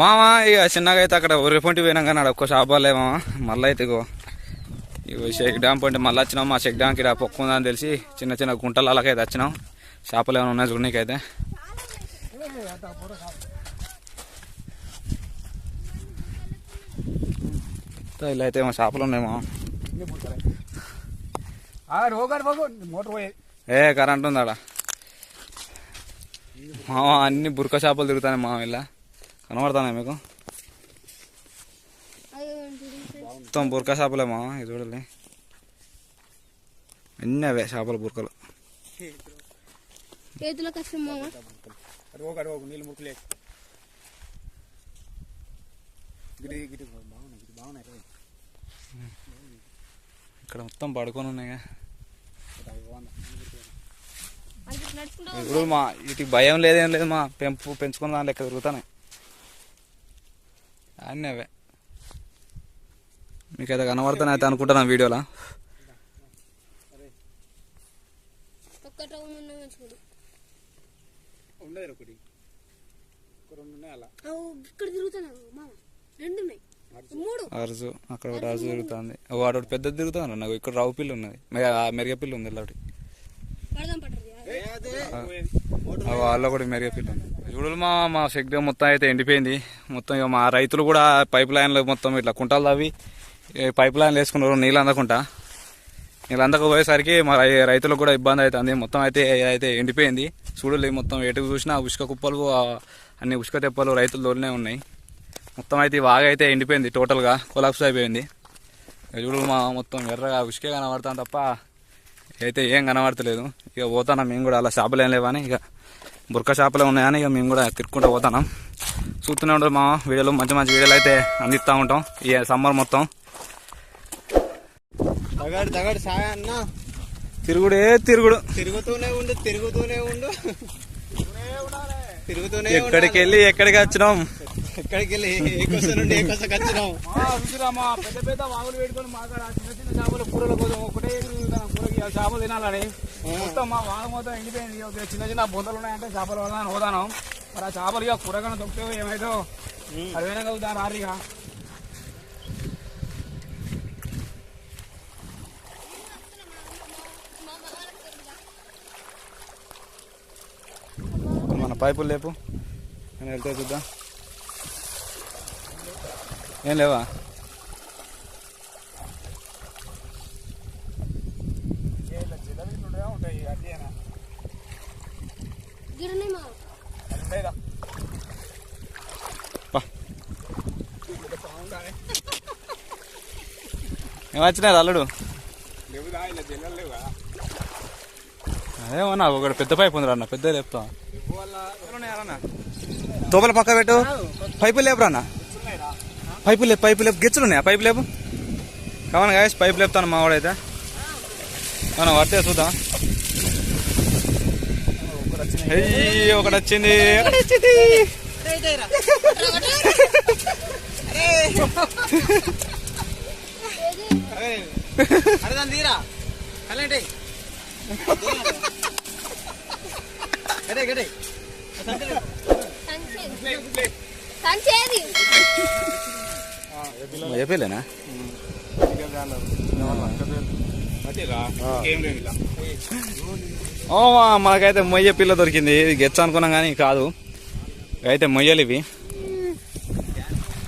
మామ ఇక చిన్నగా అయితే అక్కడ ఒర్రెపొంటి పోయినాం కానీ ఒక్క షాపాలే మామ. మళ్ళీ అయితే ఇగో ఇగో షేక్ డ్యామ్ పోయింటే మళ్ళీ వచ్చినాం. మా షేక్ డ్యామ్కి ఇక్కడ పొక్కు ఉందని తెలిసి చిన్న చిన్న గుంటలు అలాగైతే వచ్చినాం. చేపలు ఏమైనా ఉన్నాయి చూడనీకైతే ఇలా అయితే మా చేపలు ఉన్నాయి మామ. పోయేది ఏ కరెంట్ ఉంది ఆడ మామ అన్ని బురక చేపలు తిరుగుతాయి మామ ఇలా. కనబడుతున్నాయి మీకు? మొత్తం బురక చేపలే మామ ఇది చూడాలి అన్నీ అవే చేపల బురకలు. ఇక్కడ మొత్తం పడుకొని ఉన్నాయిగా నడుచుకుంటూ ఇప్పుడు మా వీటికి భయం లేదేం లేదు మా. పెంపు పెంచుకున్న దాని లెక్క తిరుగుతానే. అన్నీ అవే మీకైతే కనబడుతున్నాయి అయితే అనుకుంటున్నాను వీడియోలో? ఒకటి. అరుజు అక్కడ ఒకటి అరుజు తిరుగుతుంది. వాడు ఒకటి పెద్దది తిరుగుతాను నాకు. ఇక్కడ రావు పిల్లి ఉన్నది. మెరుగ పిల్లి ఉంది ఇలా ఒకటి. వాళ్ళ కూడా మెరుగ పిల్లి ఉంది. చూడు మా మా సెగ్డ మొత్తం అయితే ఎండిపోయింది. మొత్తం ఇక మా రైతులు కూడా పైప్ లైన్లు మొత్తం ఇట్లా కుంటాలు తవ్వి పైప్ లైన్లు వేసుకున్నారు నీళ్ళు అందకుండా నీళ్ళు అందకపోయేసరికి మా రైతులకు కూడా ఇబ్బంది అవుతుంది మొత్తం అయితే అయితే ఎండిపోయింది. చూడలే మొత్తం ఎటుకు చూసినా ఉసుక కుప్పలు అన్ని ఉసుక తెప్పలు రైతులు దోలినే ఉన్నాయి. మొత్తం అయితే బాగా అయితే ఎండిపోయింది టోటల్గా కొలాప్స్ అయిపోయింది. చూడు మా మొత్తం ఎర్రగా ఉసుకే కనబడతాను తప్ప అయితే ఏం కనబడతలేదు. ఇక పోతాను మేము కూడా అలా చేపలేం లేవని ఇక బురక చేపలే ఉన్నాయని ఇక మేము కూడా తిరుక్కుంటూ పోతాం చూస్తూనే ఉంటారు మా వీడియోలు మంచి మంచి వీడియోలు అయితే అందిస్తూ ఉంటాం. ఈ సమ్మర్ మొత్తం. తిరుగుడే తిరుగుడు. తిరుగుతూనే ఉండు తిరుగుతూనే ఉండు. తిరుగుతూనే ఎక్కడికి వెళ్ళి ఎక్కడికి వచ్చినాం? ఎక్కడికి వెళ్ళి ఏ కొస నుండి ఏ వచ్చినాం? పెద్ద పెద్ద వాగులు పెట్టుకొని మాకాడ చిన్న చిన్న చేపలు కూరల కోసం ఒకటే కూరకి చేపలు తినాలని. మొత్తం మా వాన మొత్తం ఎండిపోయింది. చిన్న చిన్న బొందలు ఉన్నాయంటే చేపలు పడదాని పోదాను. మరి ఆ చేపలు ఇక కూరగాయలు తొక్కితే ఏమైతే అదేనా పోయినాక అవుతా రారిగా మన పైపులు లేపు. నేను వెళ్తే చూద్దాం. ఏం లేవా? గిరణి మామ ఏం వచ్చినాయి అల్లుడు? లేవుదా ఇలా జల్లలు లేవా అదేమో నాకు ఒకటి పెద్ద పైపు ఉంది అన్న పెద్ద లేపుతా తోపల పక్క పెట్టు. పైపు లేపురా అన్న. పైపు లేపు పైపు లేపు. గిచ్చులు ఉన్నాయా? పైపు లేపు. కావాలి గాయస్ పైపు లేపుతాను మా వాడైతే. మనం పడితే చూద్దాం. ఒకటి వచ్చింది. ఒకటి వచ్చింది. తీరా కలండి గడే గడే సంచేది చెప్పలేనా ఓ మనకైతే మొయ్య పిల్ల దొరికింది. ఇది గెచ్చ అనుకున్నాం కానీ కాదు. అయితే మొయ్యలు ఇవి.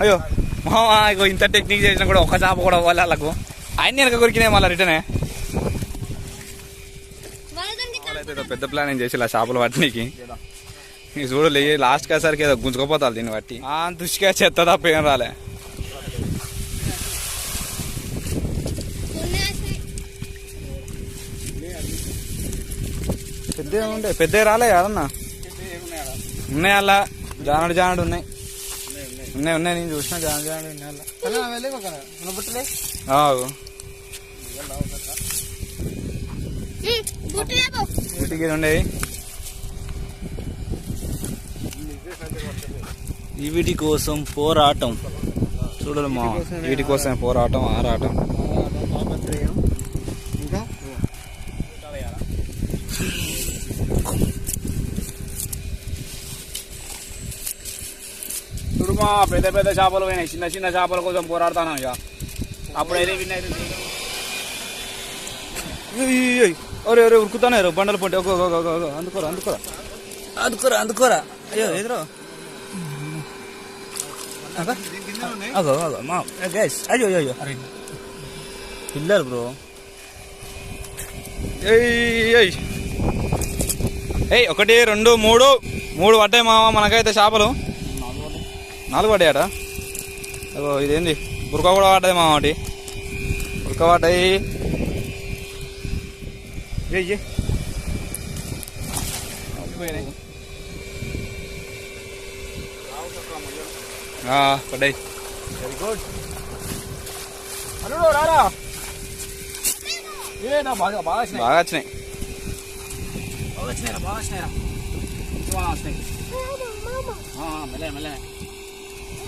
అయ్యో మామా ఇగో ఇంత టెక్నిక్ చేసినా కూడా ఒక చేప కూడా వాళ్ళ వాళ్ళకు. ఆయన వెనక కొరికినాయి మళ్ళీ రిటర్నే ఏదో పెద్ద ప్లానింగ్ చేసి ఇలా చేపలు పట్టనీకి. ఇది చూడలే లాస్ట్ కాసరికి ఏదో గుంజుకోపోతారు దీన్ని బట్టి. ఆ దుష్గా చెత్త తప్ప ఏం రాలే. పెద్ద ఉండే పెద్ద రాలే కదన్నా? ఉన్నాయి అలా జానడు జానడు ఉన్నాయి. ఉన్నాయి ఉన్నాయి. నేను చూసిన జానడు జానడు ఉన్నాయి ఉండేవి ఈ వీటి కోసం పోరాటం. చూడదు మా వీటి కోసం పోరాటం ఆరాటం ఇంకా మా పెద్ద పెద్ద చేపలు పోయినాయి. చిన్న చిన్న చేపల కోసం పోరాడుతాను ఇక. అప్పుడైతే విన్ ఒరే ఒరే ఉరుకుతానే బండలు పొంటి ఒక అందుకోరా అందుకోరా అందుకోరా అందుకోరా అయ్యో ఎదురు అగో అగో మా గైస్ అయ్యో అయ్యో పిల్లలు బ్రో ఏయ్ ఏయ్ ఒకటి రెండు మూడు మూడు పడ్డాయి మామ మనకైతే చేపలు నాలుగు పడ్డాయట అగో ఇదేంది? బురక కూడా పడ్డది మామ ఒకటి. బురక పడ్డాయి పడ్డాయి. వెరీ గుడ్ అల్లుడు రారా? బాగా బాగా వచ్చినాయి. బాగా వచ్చినాయి. బాగా వచ్చినాయిరా బాగా వచ్చినాయి.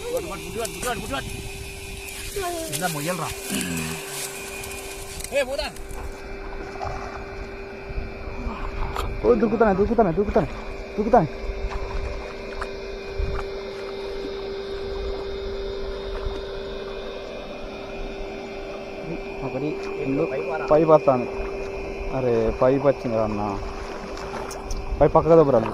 మెల్లగా good good good good good good ఇందా మొయ్యలరా ఏ పోదా ఓ దూకుతానే దూకుతానే దూకుతానే దూకుతానే ఒకటి రెండు పైప్ వస్తాను అరే పైప్ వచ్చింది అన్న పై పక్కగా దొబ్బరాలు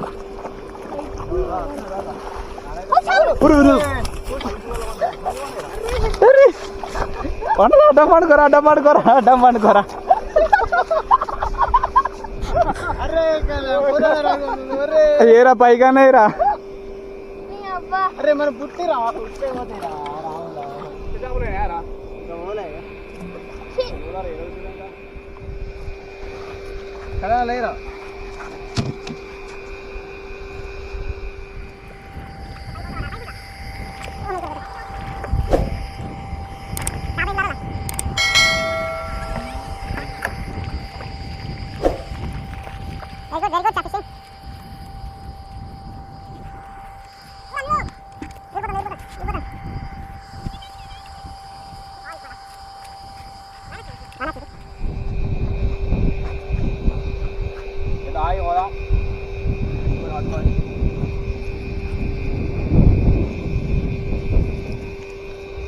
పండుగ అడ్డం పండుకోరా అడ్డం పండుకోరా అడ్డం పండుకోరా. ఏరా పైగానే రా అరే మన పుట్టి రా కదా లేరా?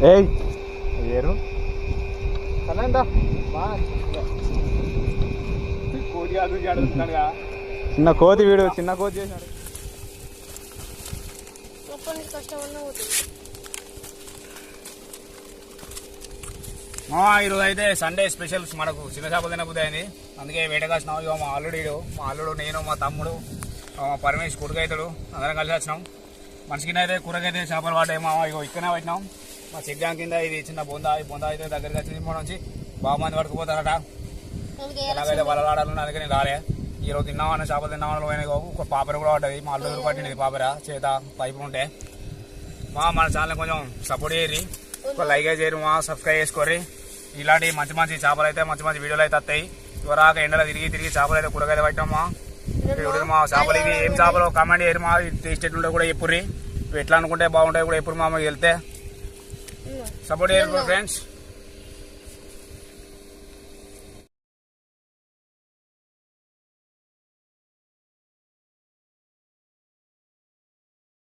ఏయ్. ఏరు? చిన్న కోతి వీడు చిన్న కోతి చేశాడు. మా ఈరోజు అయితే సండే స్పెషల్ మనకు చిన్న చేపలు తినబుద్ధి అయింది అందుకే వేటకాసినాం ఇక మా అల్లుడు మా అల్లుడు నేను మా తమ్ముడు మా పరమేష్ కొడుకైతాడు. అందరం కలిసి వచ్చినాం మనిషికి అయితే కూరకైతే చేపలు పడ్డాయి మా ఇగో ఇక్కడనే పట్టినాం. మా చెగ్గాం కింద ఇది చిన్న బొంద ఈ బొంద అయితే దగ్గరికి వచ్చింది మన నుంచి. బాగా మంది పట్టుకుపోతారట ఎలాగైతే వల ఆడాలని అందుకని రాలే. ఈ రోజు తిన్నామన్న చేపలు తిన్నామని పోయినాయి ఇగో, ఒక పాపర కూడా పడ్డది. మా అల్లుడు పట్టినది పాపర. చేత పైపు ఉంటే. మా మన ఛానల్ కొంచెం సపోర్ట్ చేయరి ఒక లైక్ చేయరు మా సబ్స్క్రైబ్ చేసుకోర్రి. ఇలాంటి మంచి మంచి చేపలు అయితే మంచి మంచి వీడియోలు అయితే వస్తాయి. ఇవరాక ఎండలో తిరిగి తిరిగి చేపలు అయితే కూరగాయలు పట్టాం మా ఇప్పుడు మా చేపలు ఇవి ఏం చేపలు కామెంట్ చేయరు మా టేస్ట్ ఎట్లుంటే కూడా చెప్పుర్రి. ఇవి ఎట్లా అనుకుంటే బాగుంటాయి కూడా ఎప్పుడు మా వెళ్తే. సపోర్ట్ చేయరు ఫ్రెండ్స్